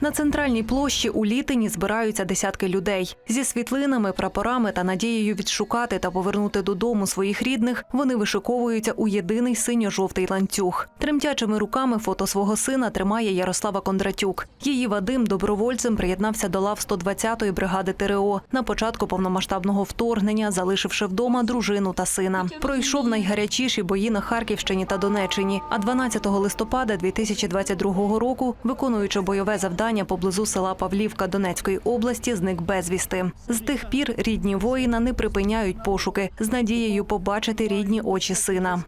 На центральній площі у Літині збираються десятки людей. Зі світлинами, прапорами та надією відшукати та повернути додому своїх рідних. Вони вишиковуються у єдиний синьо-жовтий ланцюг. Тремтячими руками фото свого сина тримає Ярослава Кондратюк. Її Вадим добровольцем приєднався до лав 120-ї бригади ТРО на початку повномасштабного вторгнення, залишивши вдома дружину та сина. Пройшов найгарячіші бої на Харківщині та Донеччині. А 12 листопада 2022 року, виконуючи бойове завдання поблизу села Павлівка Донецької області, зник безвісти. З тих пір рідні воїна не припиняють пошуки з надією побачити рідні очі сина.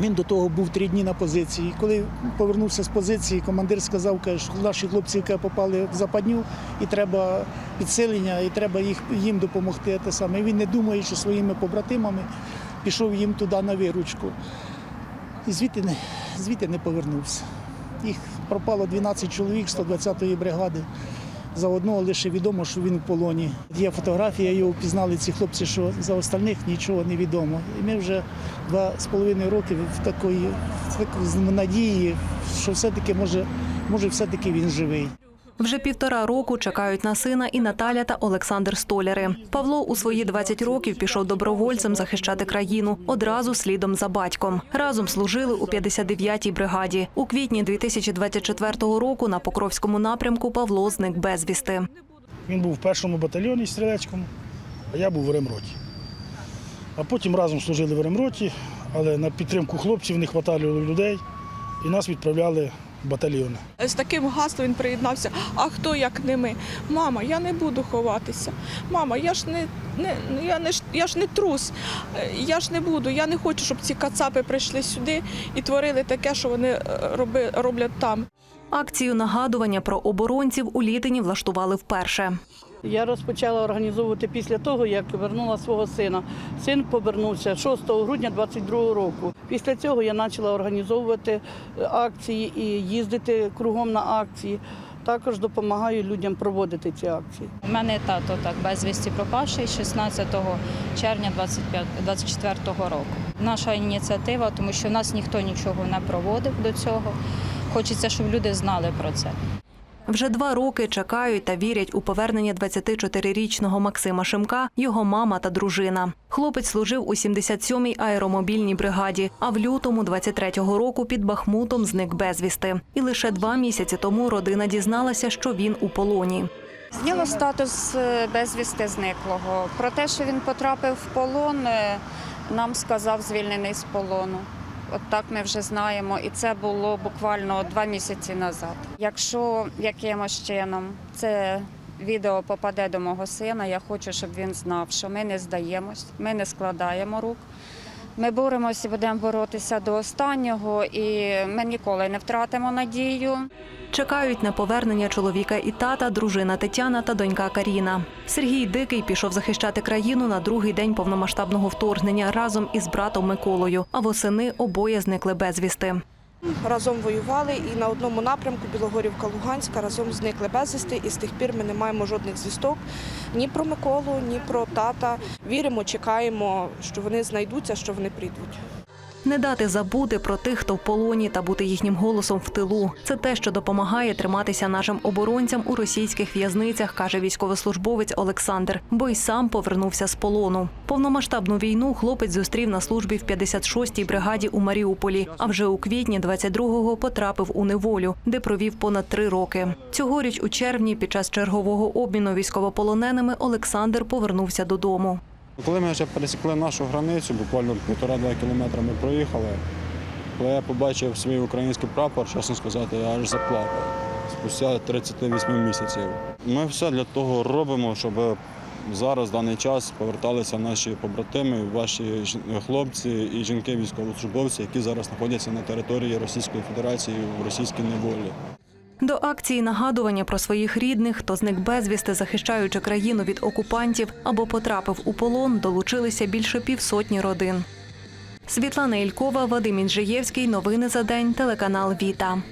Він до того був три дні на позиції. Коли повернувся з позиції, командир сказав, що наші хлопці попали в западню, і треба підсилення, і треба їх, їм допомогти. І він, не думаючи своїми побратимами, пішов їм туди на виручку. І звідти не повернувся. Їх пропало 12 чоловік 120-ї бригади. За одного лише відомо, що він в полоні. Є фотографія, його впізнали ці хлопці, що за остальних нічого не відомо. І ми вже два з половиною роки в такої в надії, що все-таки може, може, все-таки він живий. Вже півтора року чекають на сина і Наталя та Олександр Столяри. Павло у свої 20 років пішов добровольцем захищати країну одразу слідом за батьком. Разом служили у 59-й бригаді. У квітні 2024 року на Покровському напрямку Павло зник безвісти. Він був в першому батальйоні стрілецькому, а я був в ремроті. А потім разом служили в ремроті, але на підтримку хлопців не вистачало людей і нас відправляли в батальйони. З таким гаслом він приєднався. А хто як не ми? Мама, я не буду ховатися. Мама, я ж не, не я не ж- я ж не трус. Е, Я ж не буду. Я не хочу, щоб ці кацапи прийшли сюди і творили таке, що вони е, роби, роблять там. Акцію нагадування про оборонців у Літині влаштували вперше. Я розпочала організовувати після того, як вернула свого сина. Син повернувся 6 грудня 22 року. Після цього я почала організовувати е, акції і їздити кругом на акції. Також допомагаю людям проводити ці акції. У мене тато так безвісті пропавший 16 червня 25 24 року. Наша ініціатива, тому що в нас ніхто нічого не проводив до цього. Хочеться, щоб люди знали про це. Вже два роки чекають та вірять у повернення 24-річного Максима Шимка, його мама та дружина. Хлопець служив у 77-й аеромобільній бригаді, а в лютому 23-го року під Бахмутом зник безвісти. І лише два місяці тому родина дізналася, що він у полоні. Зняло статус е, безвісти зниклого. Про те, що він потрапив в полон, е, нам сказав звільнений з полону. От так ми вже знаємо, і це було буквально два місяці назад. Якщо якимось чином це відео попаде до мого сина, я хочу, щоб він знав, що ми не здаємось, ми не складаємо рук. Ми боремося будемо боротися до останнього, і ми ніколи не втратимо надію. Чекають на повернення чоловіка і тата, дружина Тетяна та донька Каріна. Сергій Дикий пішов захищати країну на другий день повномасштабного вторгнення разом із братом Миколою. А восени обоє зникли безвісти. Разом воювали і на одному напрямку Білогорівка Луганська разом зникли безвісти, і з тих пір ми не маємо жодних звісток ні про Миколу, ні про тата. Віримо, чекаємо, що вони знайдуться, що вони прийдуть. Не дати забути про тих, хто в полоні, та бути їхнім голосом в тилу. Це те, що допомагає триматися нашим оборонцям у російських в'язницях, каже військовослужбовець Олександр, бо й сам повернувся з полону. Повномасштабну війну хлопець зустрів на службі в 56-й бригаді у Маріуполі. А вже у квітні 22-го потрапив у неволю, де провів понад три роки. Цьогоріч у червні, під час чергового обміну військовополоненими, Олександр повернувся додому. Коли ми вже пересікли нашу границю, буквально півтора-два кілометри ми проїхали, коли я побачив свій український прапор, чесно сказати, я аж заплакав. Спустя 38 місяців. Ми все для того робимо, щоб зараз, в даний час, поверталися наші побратими, ваші хлопці і жінки військовослужбовці, які зараз знаходяться на території Російської Федерації в російській неволі. До акції нагадування про своїх рідних, хто зник безвісти, захищаючи країну від окупантів або потрапив у полон, долучилися більше півсотні родин. Світлана Ількова, Вадим Інжиєвський. Новини за день. Телеканал Віта.